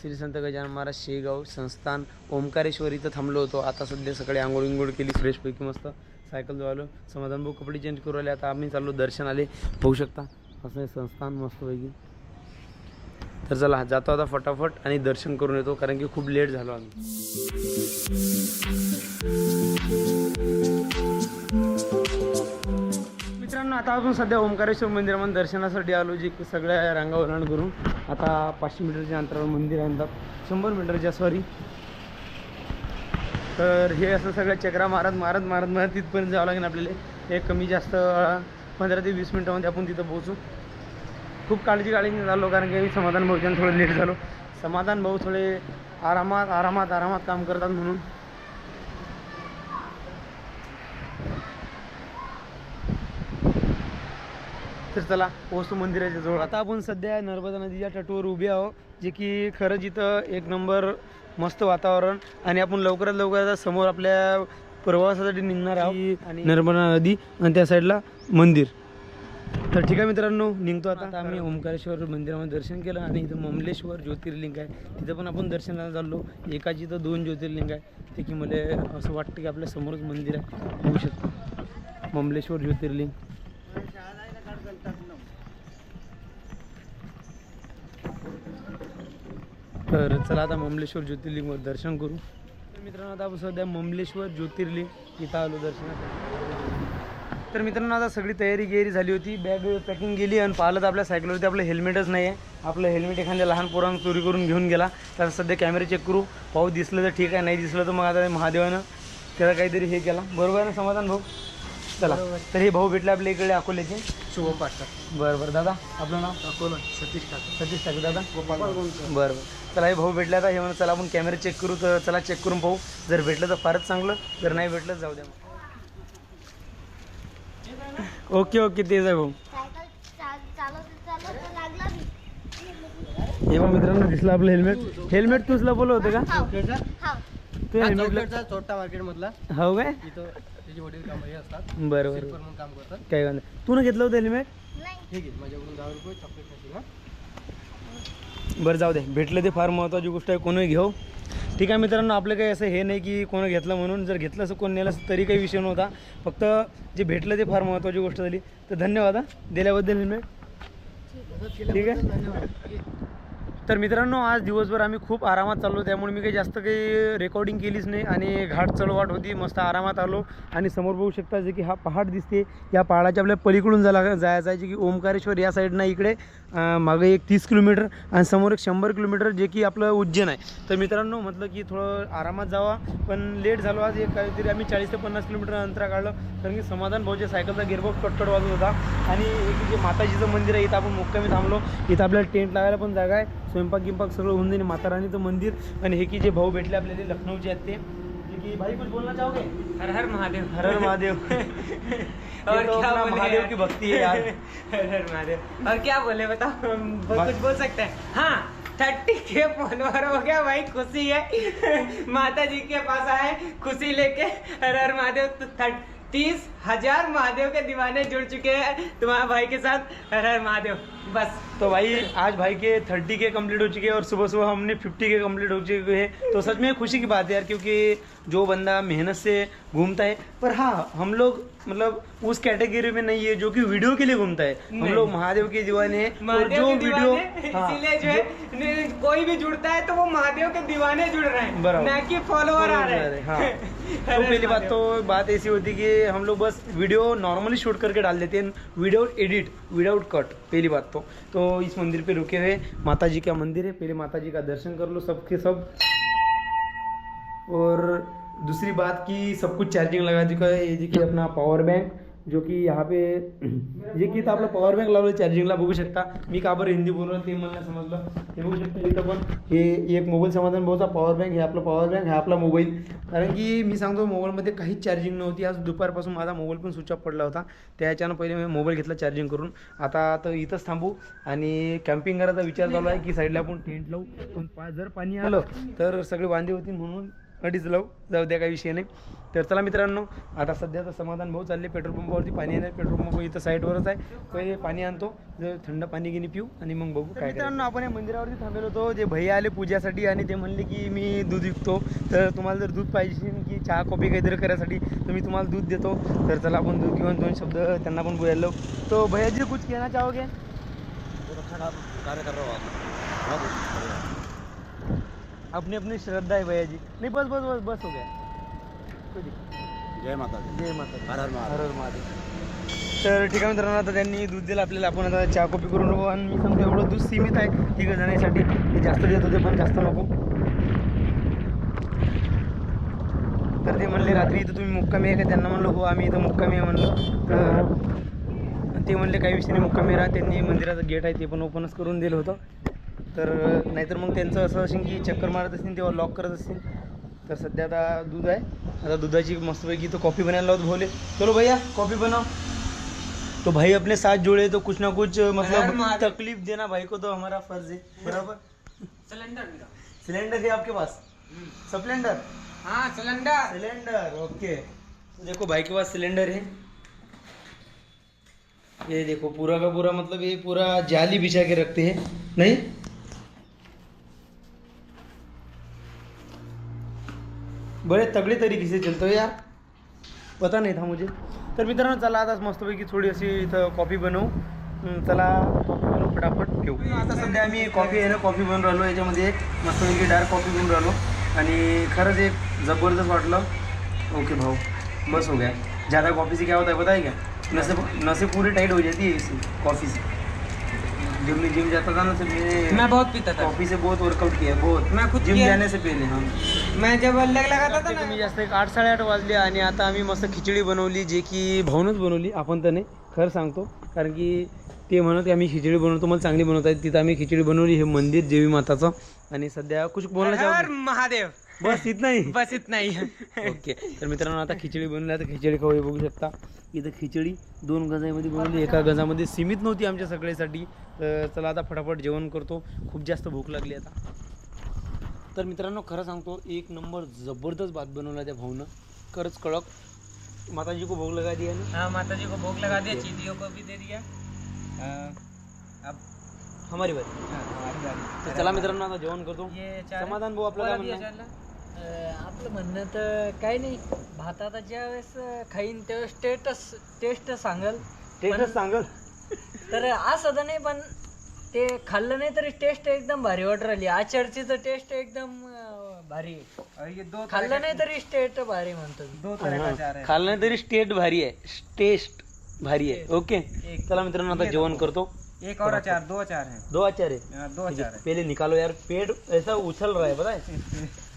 श्री संत गजानन महाराज शेगाव संस्थान ओंकारेश्वर इथं थांबलो होतो. आता सध्या सकाळी आंघोळ विंघोळ केली फ्रेशपैकी मस्त सायकल आलो. समाधान भाऊ कपडे चेंज करू आले आता आम्ही चाललो दर्शन आले. पाहू शकता असं संस्थान मस्तपैकी. तर चला जातो आता फटाफट आणि दर्शन करून येतो कारण की खूप लेट झालो आम्ही. आता आपण सध्या ओंकारेश्वर मंदिरामध्ये दर्शनासाठी आलो जे की सगळ्या रांगा करून. आता पाचशे मीटरच्या अंतरावर मंदिर आणतात शंभर मीटरच्या सॉरी तर हे असं सगळं चक्रा मारत मारत मारत मारत तिथपर्यंत जावं लागेल आपल्याला. एक कमी जास्त पंधरा ते वीस मिनटामध्ये आपण तिथं पोहोचू. खूप काळजी काळजीने झालो कारण की समाधान भाऊच्यानं थोडं लेट झालो. समाधान भाऊ थोडे आरामात आरामात आरामात काम करतात म्हणून. तर चला पोहोचतो मंदिराच्या जवळ. आता आपण सध्या नर्मदा नदीच्या तटवर उभे आहो जे की खरंच इथं एक नंबर मस्त वातावरण आणि आपण लवकरात लवकर आता समोर आपल्या प्रवासासाठी निघणार आहोत. आणि नर्मदा नदी आणि त्या साईडला मंदिर. तर ठीक आहे मित्रांनो निघतो आता. आम्ही ओंकारेश्वर मंदिरामध्ये दर्शन केलं आणि इथं ममलेश्वर ज्योतिर्लिंग आहे. तिथं पण आपण दर्शनाला चाललो. एकाची तर दोन ज्योतिर्लिंग आहे. ते की मला असं वाटतं की आपल्या समोरच मंदिर आहे. होऊ शकतं. ममलेश्वर ज्योतिर्लिंग. तर चला आता ममलेश्वर ज्योतिर्लिंगवर दर्शन करू. तर मित्रांनो आता आपण सध्या ममलेश्वर ज्योतिर्लिंग इथं आलो दर्शनासाठी. तर मित्रांनो आता सगळी तयारी गेरी झाली होती. बॅग पॅकिंग गेली आणि पाहिलं तर आपल्या सायकलवरती आपलं हेल्मेटच नाही आहे आपलं हेल्मेट एखाद्या लहान पोरानं चोरी करून घेऊन गेला. तर सध्या कॅमेरे चेक करू. पाहू दिसलं तर ठीक आहे नाही दिसलं तर मग आता महादेवानं त्याला काहीतरी हे केला. बरोबर आहे ना समाधान भाऊ? चला. तर हे भाऊ भेटले आपल्या इकडे अकोल्याचे. शुभम पाटकर. बरं बरं. दादा आपलं नाव? अकोला सतीश ठाकर. सतीश ठाकरे दादा? गोपाल बरं बरं. चला हे भाऊ भेटले आता. हे म्हणून चला आपण कॅमेरा चेक करू तर चला चेक करून पाहू. जर भेटलं तर फारच चांगलं. जर नाही भेटलं तर जाऊ द्या मग. ओके ओके तेच आहे भाऊ. हे मग मित्रांनो दिसलं आपलं हेल्मेट हेल्मेट तुझला बोलव होतं का? तू हेल्मेट मार्केट मधला. हो काय? इथं त्याचे वडील काम असतात. बरं बरं शिल्पर म्हणून काम करतात. काय तू ना घेतलं होतं हेल्मेट ठीक आहे माझ्याकडून दहा रुपये चॉकलेट खाशील ना बरं जाऊ दे. भेटलं ते फार महत्त्वाची गोष्ट आहे कोणी घेऊ. ठीक आहे मित्रांनो आपलं काही असं हे नाही की कोणी घेतलं म्हणून जर घेतलं असं कोण नेलं असं तरी काही विषय नव्हता. फक्त जे भेटलं ते फार महत्त्वाची गोष्ट झाली. तर धन्यवाद हा? दिल्याबद्दल ठीक आहे. तर मित्रांनो आज दिवसभर आम्ही खूप आरामात चाललो. त्यामुळे मी काही जास्त काही रेकॉर्डिंग केलीच नाही आणि घाट चढवाट होती. मस्त आरामात आलो. आणि समोर बघू शकता जे की हा पहाड दिसते. या पहाडाच्या आपल्या पलीकडून जायला जायचं आहे जे की ओमकारेश्वर या साईडनं इकडे. मागे एक तीस किलोमीटर आणि समोर एक शंभर किलोमीटर जे की आपलं उज्जैन आहे. तर मित्रांनो म्हटलं की थोडं आरामात जावा. पण लेट झालो आज. एक काहीतरी आम्ही चाळीस ते पन्नास किलोमीटर अंतरा काढलं. कारण की समाधान भाऊच्या सायकलचा गिअरबॉक्स कटकट वाजत होता. आणि एक जे माताजीचं मंदिर आहे इथं आपण मुक्कामी थांबलो. इथं आपल्याला टेंट लावायला पण जागा आहे. स्वयंपाक गिंपाक सगळं होऊन जाईल. माताराणीचं मंदिर आणि हे की जे भाऊ भेटले आपल्याला लखनौचे आहेत ते. की भाई कुछ बोलना चाहोगे? हर हर महादेव. हर हर महादेव. और ये तो क्या अपना बोले महादेव यार? की भक्ति है यार. हर हर महादेव. और क्या बोले बताओ? कुछ बोल सकते हैं. हाँ थर्टी के फॉलोअर हो गया भाई खुशी है. माता जी के पास आए खुशी लेके हर हर महादेव थर्ट तीस हज़ार महादेव के दीवाने जुड़ चुके हैं तुम्हारे भाई के साथ। हर हर महादेव बस। तो भाई आज भाई के थर्टी के कंप्लीट हो चुके हैं और सुबह सुबह हमने फिफ्टी के कंप्लीट हो चुके हैं। तो सच में खुशी की बात है यार क्योंकि जो बंदा मेहनत से घूमता है पर हाँ हम लोग मतलब उस कैटेगरी में नहीं है जो कि वीडियो के लिए घूमता है। हम लोग महादेव के दीवाने हैं और जो वीडियो हाँ, इसीलिए जो है कोई भी जुड़ता है तो वो महादेव के दीवाने जुड़ रहे हैं। ना कि फॉलोअर आ रहे हैं। हाँ तो पहली बात तो बात ऐसी होती है कि हम लोग बस वीडियो नॉर्मली शूट करके डाल देते हैं विदाउट एडिट विदाउट कट पहली बात तो। तो इस मंदिर पे रुके हुए माता जी का मंदिर है, पहले माता जी का दर्शन कर लो सबके सब। और दूसरी बात की सब कुछ चार्जिंग लगा चुका है, ये देखिए अपना पावर बैंक जो की यहाँ पे जे की इथं आपलं पॉवर बँक लावलं चार्जिंगला बघू शकता. मी का बरं हिंदी बोललो ते मला समजलं. हे बघू शकता इथं पण. हे एक मोबाईल समाधान भाऊचा पॉवर बँक हे आपलं पॉवर बँक हे आपला मोबाईल. कारण की मी सांगतो मोबाईलमध्ये काहीच चार्जिंग नव्हती. आज दुपारपासून माझा मोबाईल पण स्विच ऑफ पडला होता. त्याच्यानं पहिले मी मोबाईल घेतला चार्जिंग करून. आता तर इथंच थांबू. आणि कॅम्पिंग करायचा विचार चालू आहे की साईडला आपण टेंट लावू. पण पा जर पाणी आलं तर सगळे वांदे होतील म्हणून अडीच लावू जाऊ द्या काही विषय नाही. तर चला मित्रांनो आता सध्या तर समाधान भाऊ चालले पेट्रोल पंपावरती पाणी येणार पेट्रोल पंप इथं साईडवरच आहे. पहिले पाणी आणतो जर थंड पाणी गिनी पिऊ आणि मग बघू काय मित्रांनो आपण या मंदिरावरती थांबलेलो होतो जे भैया आले पूजासाठी आणि ते म्हणले की मी दूध विकतो. तर तुम्हाला जर दूध पाहिजे की चहा कॉफी काहीतरी करायसाठी तर मी तुम्हाला दूध देतो. तर चला आपण दूध घेऊन दोन शब्द त्यांना पण बोलायला लावू. तो भैया जी कुछ कहना चाहोगे? कार्य कर रहा हूँ अपनी अपनी श्रद्धा है भैया जी। नहीं बस बस बस बस हो गया। कोई दिक्कत नहीं. जय माता दी। जय माता. हर हर महादेव. तर ठीक आहे मित्रांनो आता त्यांनी दूध दिलं आपल्याला आपण आता चहा कॉफी करून नको आणि मी सांगतो एवढं दूध सीमित आहे तिघं जाण्यासाठी मी जास्त देत होते पण जास्त नको. तर ते म्हणले रात्री इथं तुम्ही मुक्कामी आहे का? त्यांना म्हणलं हो आम्ही इथं मुक्कामी आहे म्हणलं. तर ते म्हणले काही विषयाने मुक्कामी राहा. त्यांनी मंदिराचं गेट आहे ते पण ओपनच करून दिलं होतं. तर नाहीतर मग त्यांचं असं असेल की चक्कर मारत असतील तेव्हा लॉक करत असतील. तर सध्या आता दूध आहे. आता दुधाची मस्तपैकी तो कॉफ़ी बनाने लाओ तो भोले. चलो भैया कॉफ़ी बनाओ तो भाई अपने साथ जुड़े तो कुछ ना कुछ मतलब। तकलीफ देना भाई को तो हमारा फर्ज है। बराबर? सिलेंडर सिलेंडर है आपके पास? स्प्लेंडर हाँ सिलेंडर सिलेंडर ओके तो देखो भाई के पास सिलेंडर है। ये देखो पूरा का पूरा मतलब ये पूरा जाली बिछा के रखते हैं। नहीं? बड़े तगड़े तरीके से चलते हो यार. पता नाही था मुझे. तर मित्रांनो चला आता मस्तपैकी थोडी अशी इथं कॉफी बनवू. चला कॉफी बनवू फटाफट घेऊ आता सध्या आम्ही कॉफी आहे ना कॉफी बनवून राहिलो. याच्यामध्ये एक मस्तपैकी डार्क कॉफी बनवून राहिलो. आणि खरंच एक जबरदस्त वाटलं. ओके भाऊ. बस हो गया. ज़्यादा कॉफ़ी से क्या होता है पता है क्या? नसें नसें पूरी टाइट हो जाती है इससे कॉफ़ी से जब मैं जिम जाता था ना तो मैंने मैं बहुत पीता था। कॉफ़ी से बहुत वर्कआउट किया बहुत. मैं खुद जिम किया। जाने से पहले हाँ. मैं जब अलग लगाता था कमी ना जास्त एक आठ साडेआठ वाजले आणि आता आम्ही मस्त खिचडी बनवली जे की भाऊनच बनवली आपण तर नाही खरं सांगतो. कारण की ते म्हणत की आम्ही खिचडी बनवतो मला चांगली बनवता येते तिथं आम्ही खिचडी बनवली हे मंदिर देवी माताचं. आणि सध्या कुछ चाहोगे महादेव. बस इतना ही बस इतना ही ओके. तर मित्रांनो आता खिचडी बनवली आता खिचडी खाऊ बघू शकता. इथं खिचडी दोन गजामध्ये बनवली एका गजामध्ये सीमित नव्हती आमच्या सगळ्यासाठी. तर चला आता फटाफट जेवण करतो. खूप जास्त भूक लागली आता. तर मित्रांनो खरं सांगतो एक नंबर जबरदस्त भात बनवला त्या भाऊनं. खरंच कडक माताजी को भोग लगा दिया ना? हाँ माता जी को भोग लगा दिया चीटियों को भी दे दिया. अब हमारी बात हाँ, हमारी बारी. तर चला मित्रांनो आता जेवण करतो. ये चार समाधान भाऊ आपल्याला काय म्हणणं आहे? आपलं म्हणणं तर काही नाही. भात आता ज्या वेळेस खाईन त्यावेळेस टेस्टच टेस्ट सांगल. टेस्टच सांगल. तर असं तर नाही पण ते खाल्लं नाही तरी टेस्ट एकदम भारी वाटत राहिली आचारची तर टेस्ट एकदम अं, भारी. आहे. और ये दो खाल्लं नाही तरी टेस्ट भारी म्हणतो मी. दो तरह का चार है खाल्लं तरी स्टेट भारी आहे. टेस्ट भारी आहे. ओके चला मित्रांनो आता जेवण करतो. एक और अचार दो अचार है. दो अचार है हाँ, दो अचार है. पहले निकालो यार. पेट ऐसा उछल रहा है पता है?